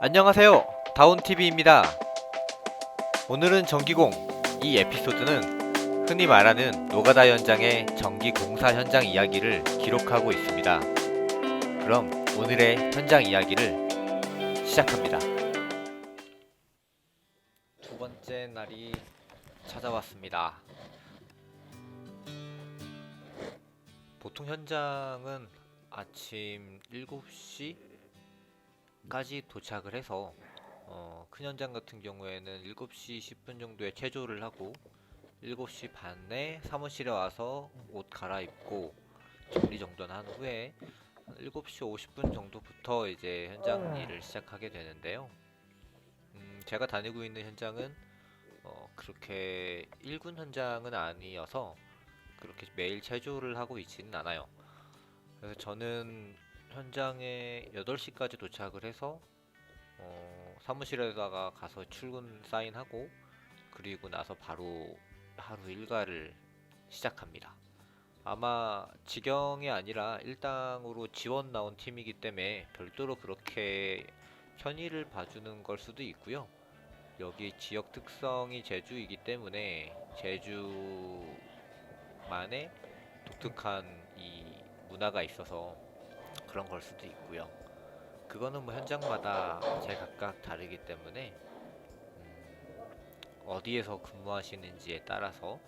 안녕하세요. 다운TV입니다. 오늘은 전기공. 이 에피소드는 흔히 말하는 노가다 현장의 전기 공사 현장 이야기를 기록하고 있습니다. 그럼 오늘의 현장 이야기를 시작합니다. 두 번째 날이 찾아왔습니다. 보통 현장은 아침 7시 까지 도착을 해서 어, 큰 현장 같은 경우에는 7시 10분 정도에 체조를 하고 7시 반에 사무실에 와서 옷 갈아입고 정리 정돈한 한 후에 한 7시 50분 정도부터 이제 현장 일을 시작하게 되는데요. 음, 제가 다니고 있는 현장은 어, 그렇게 1군 현장은 아니어서 그렇게 매일 체조를 하고 있지는 않아요. 그래서 저는 현장에 8시까지 도착을 해서 어, 사무실에다가 가서 출근 사인하고 그리고 나서 바로 하루 일과를 시작합니다. 아마 직영이 아니라 일당으로 지원 나온 팀이기 때문에 별도로 그렇게 편의를 봐주는 걸 수도 있고요. 여기 지역 특성이 제주이기 때문에 제주만의 독특한 이 문화가 있어서 그런 걸 수도 있고요. 그거는 뭐 현장마다 제각각 다르기 때문에 음, 어디에서 근무하시는지에 따라서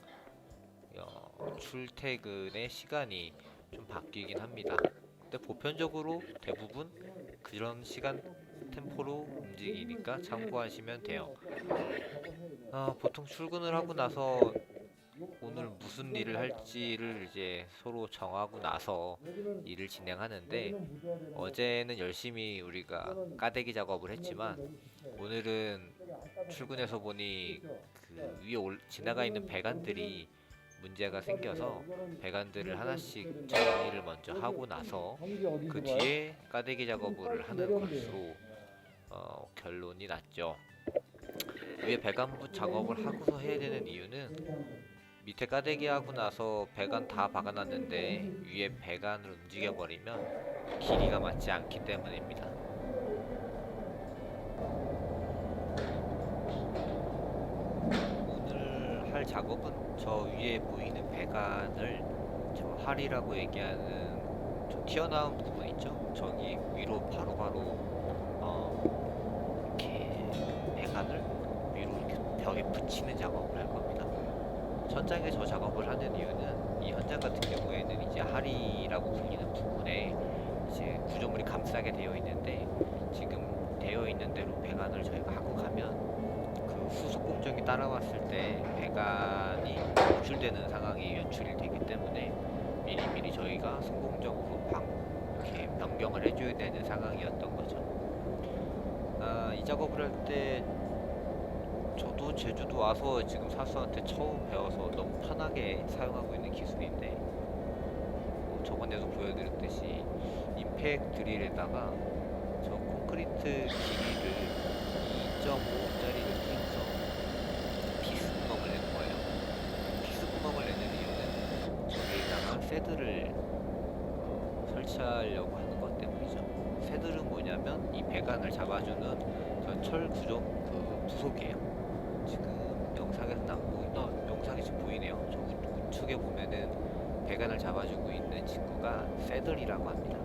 어, 출퇴근의 시간이 좀 바뀌긴 합니다. 근데 보편적으로 대부분 그런 시간 템포로 움직이니까 참고하시면 돼요. 어, 보통 출근을 하고 나서 오늘 무슨 일을 할지를 이제 서로 정하고 나서 일을 진행하는데 어제는 열심히 우리가 까대기 작업을 했지만 오늘은 출근해서 보니 그 위에 올, 지나가 있는 배관들이 문제가 생겨서 배관들을 하나씩 정리를 먼저 하고 나서 그 뒤에 까대기 작업을 하는 것으로 어, 결론이 났죠. 위에 배관부 작업을 하고서 해야 되는 이유는 밑에 까대기 하고 나서 배관 다 박아놨는데 위에 배관을 움직여 버리면 길이가 맞지 않기 때문입니다. 오늘 할 작업은 저 위에 보이는 배관을 저 할이라고 얘기하는 저 튀어나온 부분 있죠? 저기 위로 바로바로 어 이렇게 배관을 위로 이렇게 벽에 붙이는 작업을 할 겁니다. 천장에 저 작업을 하는 이유는 이 현장 같은 경우에는 이제 하리라고 불리는 부분에 이제 구조물이 감싸게 되어 있는데 지금 되어 있는 대로 배관을 저희가 하고 가면 그 후속 공정이 따라왔을 때 배관이 노출되는 상황이 연출이 되기 때문에 미리미리 저희가 성공적으로 방 이렇게 변경을 해줘야 되는 상황이었던 거죠. 아, 이 작업을 할때 저도 제주도 와서 지금 사수한테 처음 배워서 너무 편하게 사용하고 있는 기술인데 뭐 저번에도 보여드렸듯이 임팩 드릴에다가 저 콘크리트 길이를 2.5짜리를 띄워서 피스 구멍을 내는 거예요. 피스 구멍을 내는 이유는 저기에다가 새들을 어, 설치하려고 하는 것 때문이죠. 새들은 뭐냐면 이 배관을 잡아주는 저 철 구조 그 부속이에요. 지금 영상에서 안 보이나 영상이 지금 보이네요. 저 우- 우측에 보면은 배관을 잡아주고 있는 친구가 새들이라고 합니다.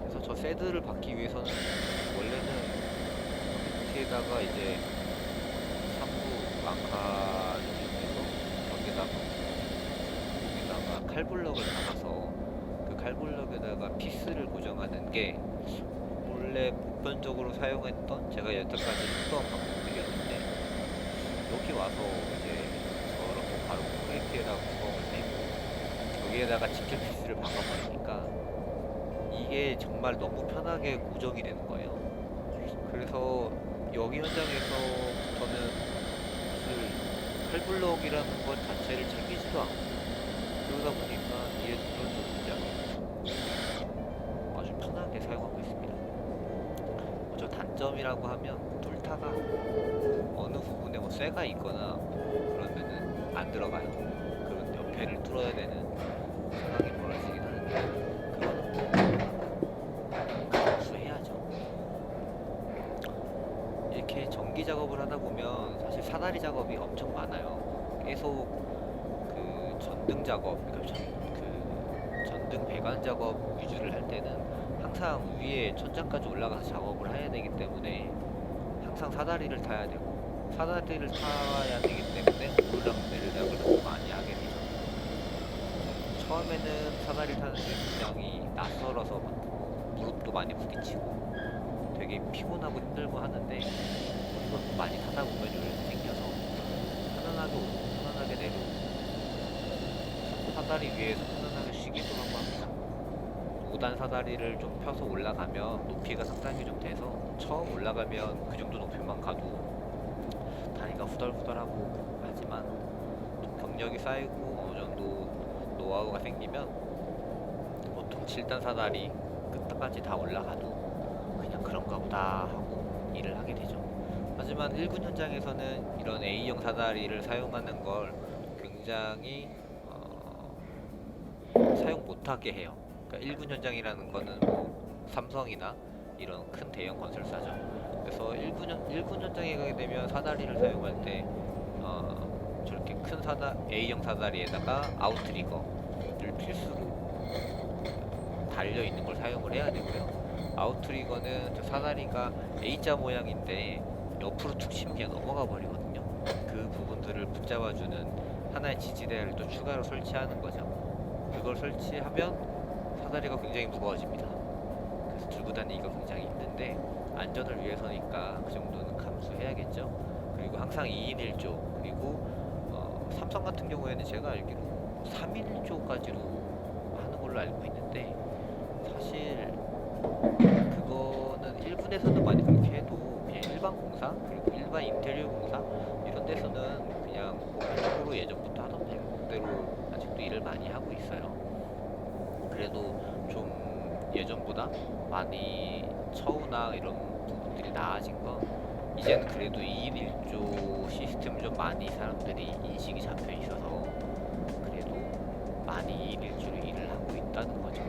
그래서 저 새들을 받기 위해서는 원래는 밑에다가 이제 3부 망카를 이용해서 여기다가 여기다가 칼블럭을 박아서 그 칼블럭에다가 피스를 고정하는 게 원래 보편적으로 사용했던 제가 여태까지 했던 방법이었는데 여기 와서 이제 저렇게 바로 콘크리트에다가 구멍을 내고 여기에다가 직결 피스를 박아버리니까 이게 정말 너무 편하게 고정이 되는 거예요. 그래서 여기 현장에서부터는 사실 칼블럭이라는 것 자체를 챙기지도 않고 그러다 보니까 이에 그런 문제가 아주 편하게 사용하고 있습니다. 뭐저 단점이라고 하면 뭐 쇠가 있거나 그러면은 안 들어가요. 그러면 옆에를 뚫어야 되는 생각이 벌어지긴 하는데 그건 수해야죠. 이렇게 전기 작업을 하다 보면 사실 사다리 작업이 엄청 많아요. 계속 그 전등 작업, 그러니까 그 전등 배관 작업 위주를 할 때는 항상 위에 천장까지 올라가서 작업을 해야 되기 때문에 항상 사다리를 타야 되고 사다리를 타야 되기 때문에 오르락 내리락을 너무 많이 하게 되죠. 처음에는 사다리 타는 게 굉장히 낯설어서 막 무릎도 많이 부딪히고 되게 피곤하고 힘들고 하는데 이건 많이 타다 보면 요령이 생겨서 편안하게 오르고 편안하게 내려오고 사다리 위에서 편안하게 쉬기도 하고 합니다. 5단 사다리를 좀 펴서 올라가면 높이가 상당히 좀 돼서 처음 올라가면 그 정도 높이만 가도 다리가 후덜후덜하고 하지만 좀 경력이 쌓이고 어느 정도 노하우가 생기면 보통 7단 사다리 끝까지 다 올라가도 그냥 그런가 보다 하고 일을 하게 되죠. 하지만 1군 현장에서는 이런 A형 사다리를 사용하는 걸 굉장히 어, 사용 못하게 해요. 그러니까 1군 현장이라는 거는 뭐 삼성이나 이런 큰 대형 건설사죠. 그래서 1군, 현, 1군 현장에 가게 되면 사다리를 사용할 때 어, 저렇게 큰 사다 A형 사다리에다가 아웃트리거를 필수로 달려 있는 걸 사용을 해야 되고요. 아웃트리거는 저 사다리가 A자 모양인데 옆으로 툭 그냥 넘어가 버리거든요. 그 부분들을 붙잡아주는 하나의 지지대를 또 추가로 설치하는 거죠. 그걸 설치하면 사다리가 굉장히 무거워집니다. 들고 다니기가 굉장히 힘든데 안전을 위해서니까 그 정도는 감수해야겠죠. 그리고 항상 2인 1조 그리고 어, 삼성 같은 경우에는 제가 알기로 3인 1조까지로 하는 걸로 알고 있는데 사실 그거는 1군에서는 많이 그렇게 해도 그냥 일반 공사 그리고 일반 인테리어 공사 이런 데서는 그냥 공식적으로 예전부터 하던 대로 아직도 일을 많이 하고 있어요. 그래도 좀 예전보다 많이 처우나 이런 부분들이 나아진 건 이제는 그래도 2인 1조 시스템을 좀 많이 사람들이 인식이 잡혀 있어서 그래도 많이 2인 1조로 일을 하고 있다는 거죠.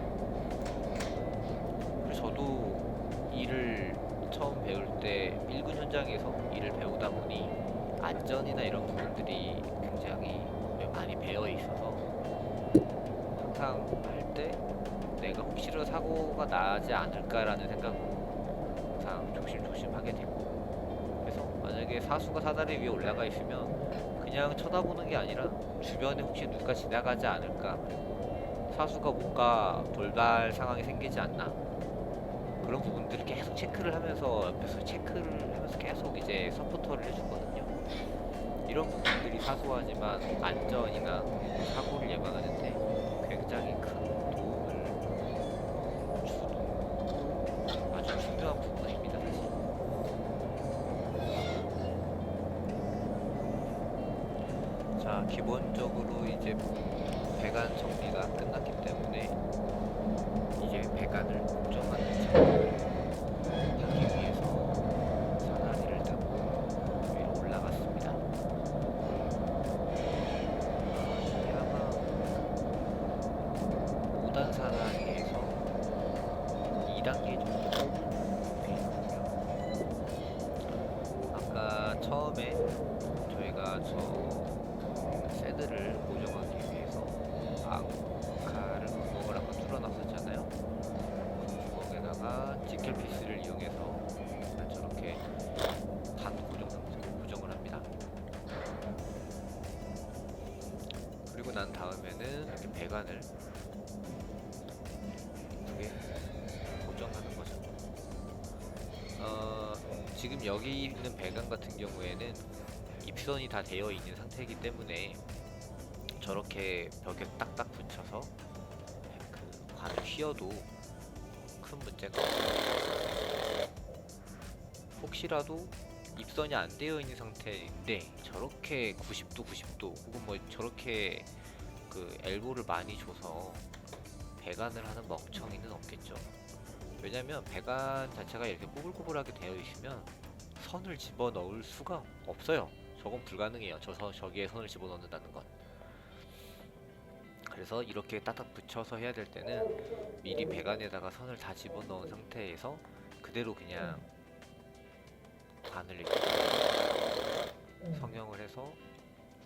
그래서 저도 일을 처음 배울 때 1군 현장에서 일을 배우다 보니 안전이나 이런 부분들이 굉장히 많이 배어 있어서 항상 할 때 내가 혹시라도 사고가 나지 않을까라는 생각으로 항상 조심조심 하게 되고. 그래서 만약에 사수가 사다리 위에 올라가 있으면 그냥 쳐다보는 게 아니라 주변에 혹시 누가 지나가지 않을까. 그리고 사수가 뭔가 돌발 상황이 생기지 않나. 그런 부분들을 계속 체크를 하면서 옆에서 체크를 하면서 계속 이제 서포터를 해주거든요. 이런 부분들이 사소하지만 안전이나 사고를 예방하는데 굉장히 큰 도움을 주는 아주 중요한 부분입니다, 사실. 자, 기본적으로 이제 배관 정리가 끝났기 때문에 이제 배관을 고정하는 작업을 하기 위해서 사다리를 타고 위로 올라갔습니다. 이게 아마 5단 사다리에서 2단계 정도. 아까 처음에 저희가 저 새들을 배관을 이렇게 고정하는 거죠. 어, 지금 여기 있는 배관 같은 경우에는 입선이 다 되어 있는 상태이기 때문에 저렇게 벽에 딱딱 붙여서 그 관을 휘어도 큰 문제가 없어요. 혹시라도 입선이 안 되어 있는 상태인데 저렇게 90도 90도 혹은 뭐 저렇게 그 엘보를 많이 줘서 배관을 하는 멍청이는 없겠죠. 왜냐면 배관 자체가 이렇게 꼬불꼬불하게 되어 있으면 선을 집어 넣을 수가 없어요. 저건 불가능해요. 저 서- 저기에 선을 집어 넣는다는 건. 그래서 이렇게 딱딱 붙여서 해야 될 때는 미리 배관에다가 선을 다 집어 넣은 상태에서 그대로 그냥 관을 이렇게 성형을 해서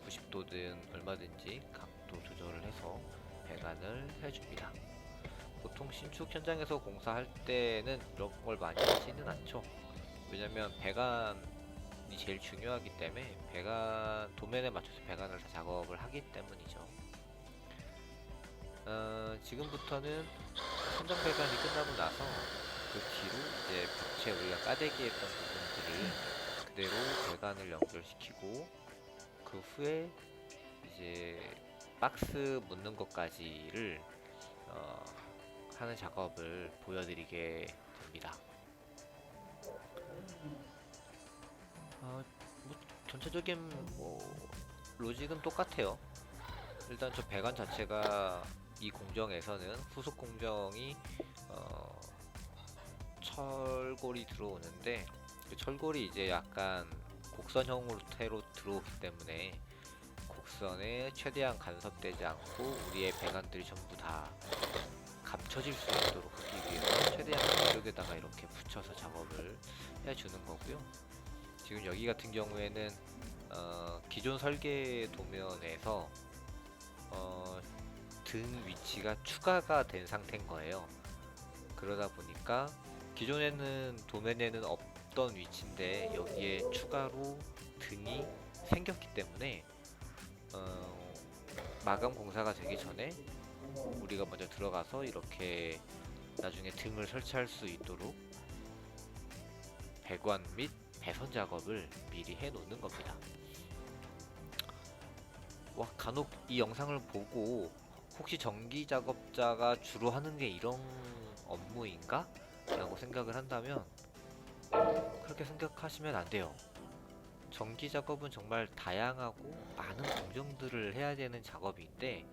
90도든 얼마든지 각 도 조절을 해서 배관을 해줍니다. 보통 신축 현장에서 공사할 때는 이런 걸 많이 하지는 않죠. 왜냐면 배관이 제일 중요하기 때문에 배관 도면에 맞춰서 배관을 다 작업을 하기 때문이죠. 어, 지금부터는 선정 배관이 끝나고 나서 그 뒤로 이제 벽체 우리가 까대기 했던 부분들을 그대로 배관을 연결시키고 그 후에 이제 박스 묻는 것까지를 어, 하는 작업을 보여드리게 됩니다. 어, 뭐 전체적인 뭐 로직은 똑같아요. 일단 저 배관 자체가 이 공정에서는 후속 공정이 어, 철골이 들어오는데 그 철골이 이제 약간 곡선형으로 태로 들어오기 때문에 곡선에 최대한 간섭되지 않고 우리의 배관들이 전부 다 감춰질 수 있도록 하기 위해서 최대한 안쪽에다가 이렇게 붙여서 작업을 해주는 거고요. 지금 여기 같은 경우에는 어, 기존 설계 도면에서 어, 등 위치가 추가가 된 상태인 거예요. 그러다 보니까 기존에는 도면에는 없던 위치인데 여기에 추가로 등이 생겼기 때문에 어, 마감 공사가 되기 전에 우리가 먼저 들어가서 이렇게 나중에 등을 설치할 수 있도록 배관 및 배선 작업을 미리 해 놓는 겁니다. 와 간혹 이 영상을 보고 혹시 전기 작업자가 주로 하는 게 이런 업무인가? 라고 생각을 한다면 그렇게 생각하시면 안 돼요. 전기 작업은 정말 다양하고 많은 공정들을 해야 되는 작업인데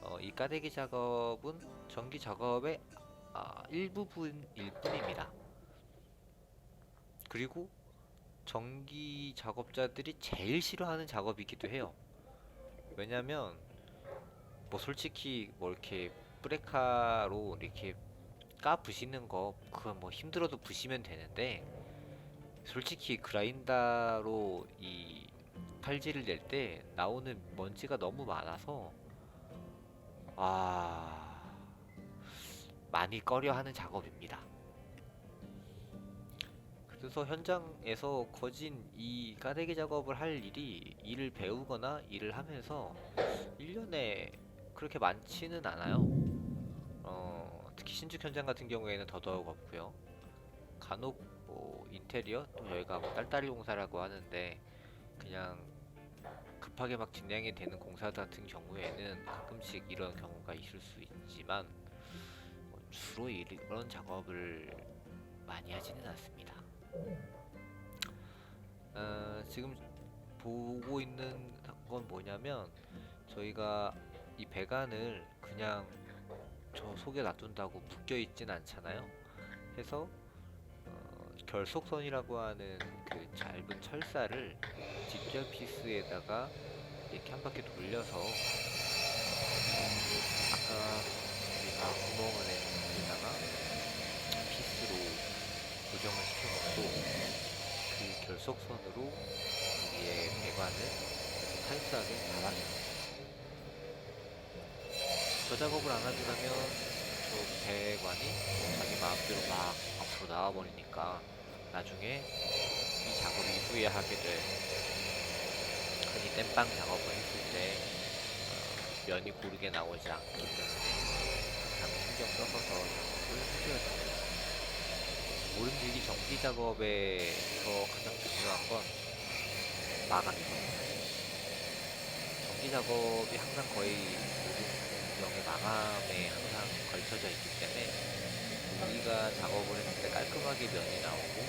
어, 이 까대기 작업은 전기 작업의 아, 일부분일 뿐입니다. 그리고 전기 작업자들이 제일 싫어하는 작업이기도 해요. 왜냐면 뭐 솔직히 뭐 이렇게 브레카로 이렇게 까 부시는 거 그건 뭐 힘들어도 부시면 되는데 솔직히 그라인더로 이 칼질을 낼 때 나오는 먼지가 너무 많아서 아 많이 꺼려하는 작업입니다. 그래서 현장에서 거진 이 까대기 작업을 할 일이 일을 배우거나 일을 하면서 1년에 그렇게 많지는 않아요. 어, 특히 신축 현장 같은 경우에는 더더욱 없고요. 간혹 뭐 인테리어 또 저희가 뭐 딸딸이 공사라고 하는데 그냥 급하게 막 진행이 되는 공사 같은 경우에는 가끔씩 이런 경우가 있을 수 있지만 뭐 주로 이런 작업을 많이 하지는 않습니다. 어, 지금 보고 있는 건 뭐냐면 저희가 이 배관을 그냥 저 속에 놔둔다고 묶여 있진 않잖아요. 해서 어, 결속선이라고 하는 그 짧은 철사를 직결 피스에다가 이렇게 한 바퀴 돌려서 아까 우리가 구멍을 낸 데다가 피스로 고정을 시켜놓고 그 결속선으로 우리의 배관을 탈수하게 잡아줍니다. 저 작업을 안 하더라면 저 배관이 자기 마음대로 막 앞으로 나와버리니까 나중에 이 작업을 이후에 하게 될 흔히 땜빵 작업을 했을 때 어, 면이 고르게 나오지 않기 때문에 항상 신경 써서 저 작업을 해줘야 됩니다. 모름지기 정비 작업에서 가장 중요한 건 마감이거든요. 정비 작업이 항상 거의 모든 공정의 마감에 항상 걸쳐져 있기 때문에 우리가 작업을 때 깔끔하게 면이 나오고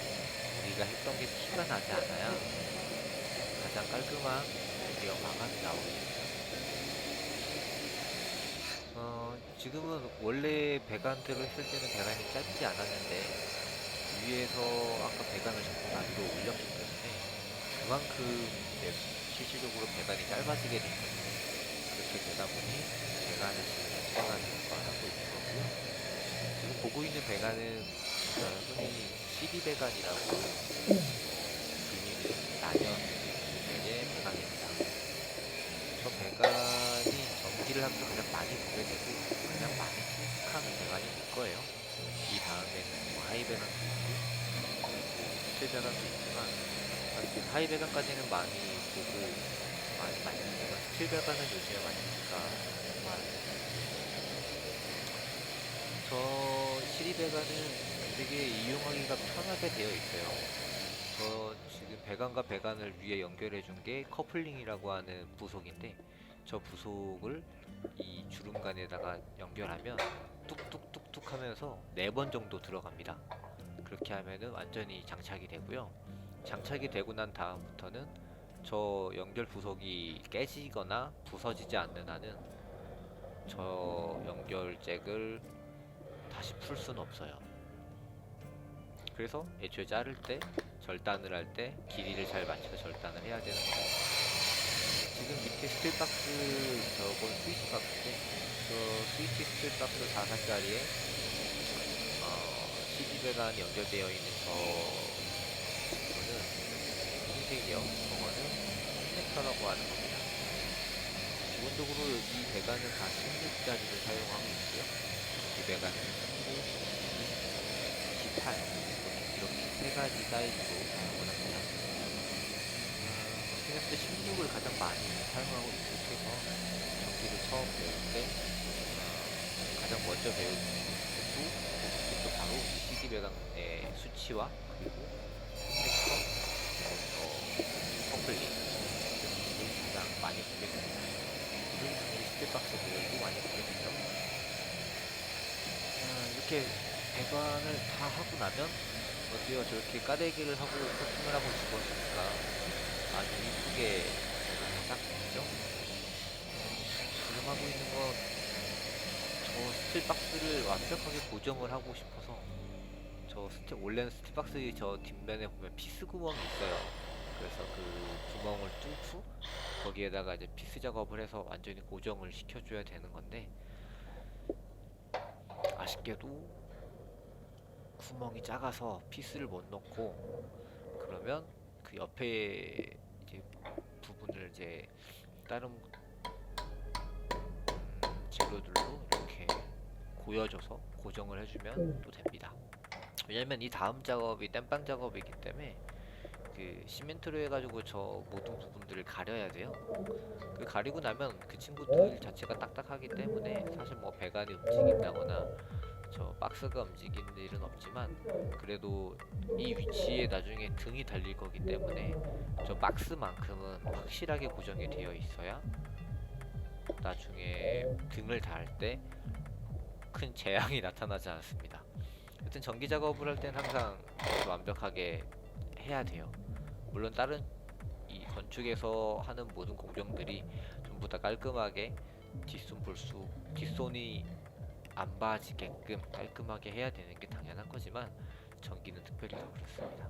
우리가 했던 게 티가 나지 않아야 가장 깔끔한 드디어 마감이 나오겠죠. 어, 지금은 원래 배관대로 했을 때는 배관이 짧지 않았는데 위에서 아까 배관을 전부 다 위로 올렸기 때문에 그만큼 실질적으로 배관이 짧아지게 된 거죠. 그렇게 되다 보니 배관을 지금 수행하는 역할을 하고. 지금 보고 있는 배관은 그 어, 흔히 CD 배관이라고 불리는 난연 배의 배관입니다. 저 배관이 전기를 하면서 가장 많이 보게 되고 가장 많이 하는 배관이 될 거예요. 이 다음에는 뭐 하이 배관도 있고 수채 배관도 있지만 하이 배관까지는 많이 보고 많이 많이 보지만 수채 배관은 요즘에 많이 보니까 정말 저 시리 배관은 되게 이용하기가 편하게 되어 있어요. 저 지금 배관과 배관을 위에 연결해 준 게 커플링이라고 하는 부속인데 저 부속을 이 주름간에다가 연결하면 뚝뚝뚝뚝 하면서 네 번 정도 들어갑니다. 그렇게 하면은 완전히 장착이 되고요. 장착이 되고 난 다음부터는 저 연결 부속이 깨지거나 부서지지 않는 한은 저 연결 잭을 다시 풀 수는 없어요. 그래서 애초에 자를 때 절단을 할 때 길이를 잘 맞춰서 절단을 해야 되는 거예요. 지금 밑에 스틸박스 저건 스위치 박스인데 저 스위치 스틸박스 4사짜리에 어, CD 배관 연결되어 있는 저 이거는 흰색이요. 저거는 커넥터라고 하는 겁니다. 기본적으로 이 배관은 다 16짜리를 사용하고 있고요. 이 배관은 19, 18 이렇게 세 가지 사이즈로 사용을 합니다. 때 16을 가장 많이 사용하고 익숙해서 전기를 처음 배울 때 어, 가장 먼저 배운 것도 그것도 바로 CD 배관의 수치와 그리고 컴팩터, 어, 커플링 등을 가장 많이 보게 됩니다. 그리고 당연히 스틸박스들도 많이 보게. 아, 이렇게 배관을 다 하고 나면 어때요? 저렇게 까대기를 하고 코팅을 하고 집어주니까 아주 이쁘게 딱 됐죠? 지금 하고 있는 건 저 스틸박스를 완벽하게 고정을 하고 싶어서 저 스틸, 원래는 스틸박스 저 뒷면에 보면 피스 구멍이 있어요. 그래서 그 구멍을 뚫고 거기에다가 이제 피스 작업을 해서 완전히 고정을 시켜줘야 되는 건데 아쉽게도 구멍이 작아서 피스를 못 넣고 그러면 그 옆에 이제 부분을 이제 다른 음, 재료들로 이렇게 고여줘서 고정을 해주면 또 됩니다. 왜냐면 이 다음 작업이 땜빵 작업이기 때문에 그 시멘트로 해가지고 저 모든 부분들을 가려야 돼요. 그 가리고 나면 그 친구들 자체가 딱딱하기 때문에 사실 뭐 배관이 움직인다거나 저 박스가 움직이는 일은 없지만 그래도 이 위치에 나중에 등이 달릴 거기 때문에 저 박스만큼은 확실하게 고정이 되어 있어야 나중에 등을 달 때 큰 재앙이 나타나지 않습니다. 여튼 전기 작업을 할땐 항상 완벽하게 해야 돼요. 물론 다른 이 건축에서 하는 모든 공정들이 전부 다 깔끔하게 뒷손 볼수 뒷손이 안 빠지게끔 깔끔하게 해야 되는 게 당연한 거지만 전기는 특별히 더 그렇습니다.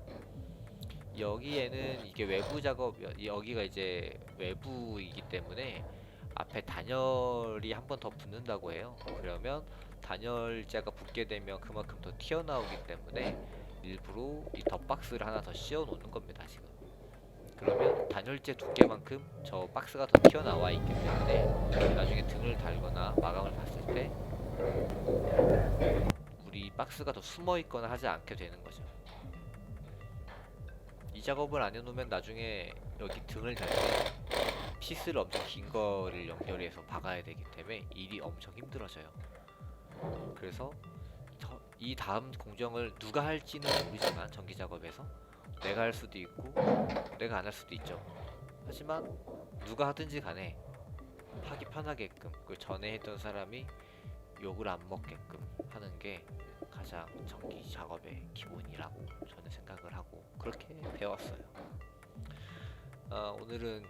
여기에는 이게 외부 작업 여- 여기가 이제 외부이기 때문에 앞에 단열이 한 번 더 붙는다고 해요. 그러면 단열재가 붙게 되면 그만큼 더 튀어나오기 때문에 일부러 이 덧박스를 하나 더 씌워 놓는 겁니다 지금. 그러면 단열재 두께만큼 저 박스가 더 튀어나와 있기 때문에 나중에 등을 달거나 마감을 봤을 때 우리 박스가 더 숨어 있거나 하지 않게 되는 거죠. 이 작업을 안 해놓으면 나중에 여기 등을 달때 피스를 엄청 긴 거를 연결해서 박아야 되기 때문에 일이 엄청 힘들어져요. 그래서 저- 이 다음 공정을 누가 할지는 모르지만 전기 작업에서 내가 할 수도 있고 내가 안 할 수도 있죠. 하지만 누가 하든지 간에 하기 편하게끔 그 전에 했던 사람이 욕을 안 먹게끔 하는 게 가장 전기 작업의 기본이라고 저는 생각을 하고 그렇게 배웠어요. 어, 오늘은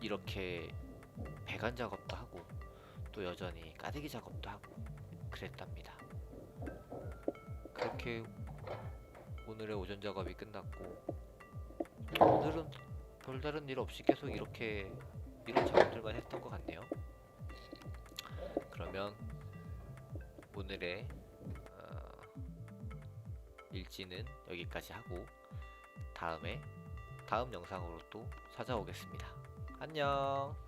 이렇게 배관 작업도 하고 또 여전히 까대기 작업도 하고 그랬답니다. 그렇게 오늘의 오전 작업이 끝났고 오늘은 별다른 일 없이 계속 이렇게 이런 작업들만 했던 것 같네요. 그러면 오늘의 어, 일지는 여기까지 하고 다음에 다음 영상으로 또 찾아오겠습니다. 안녕.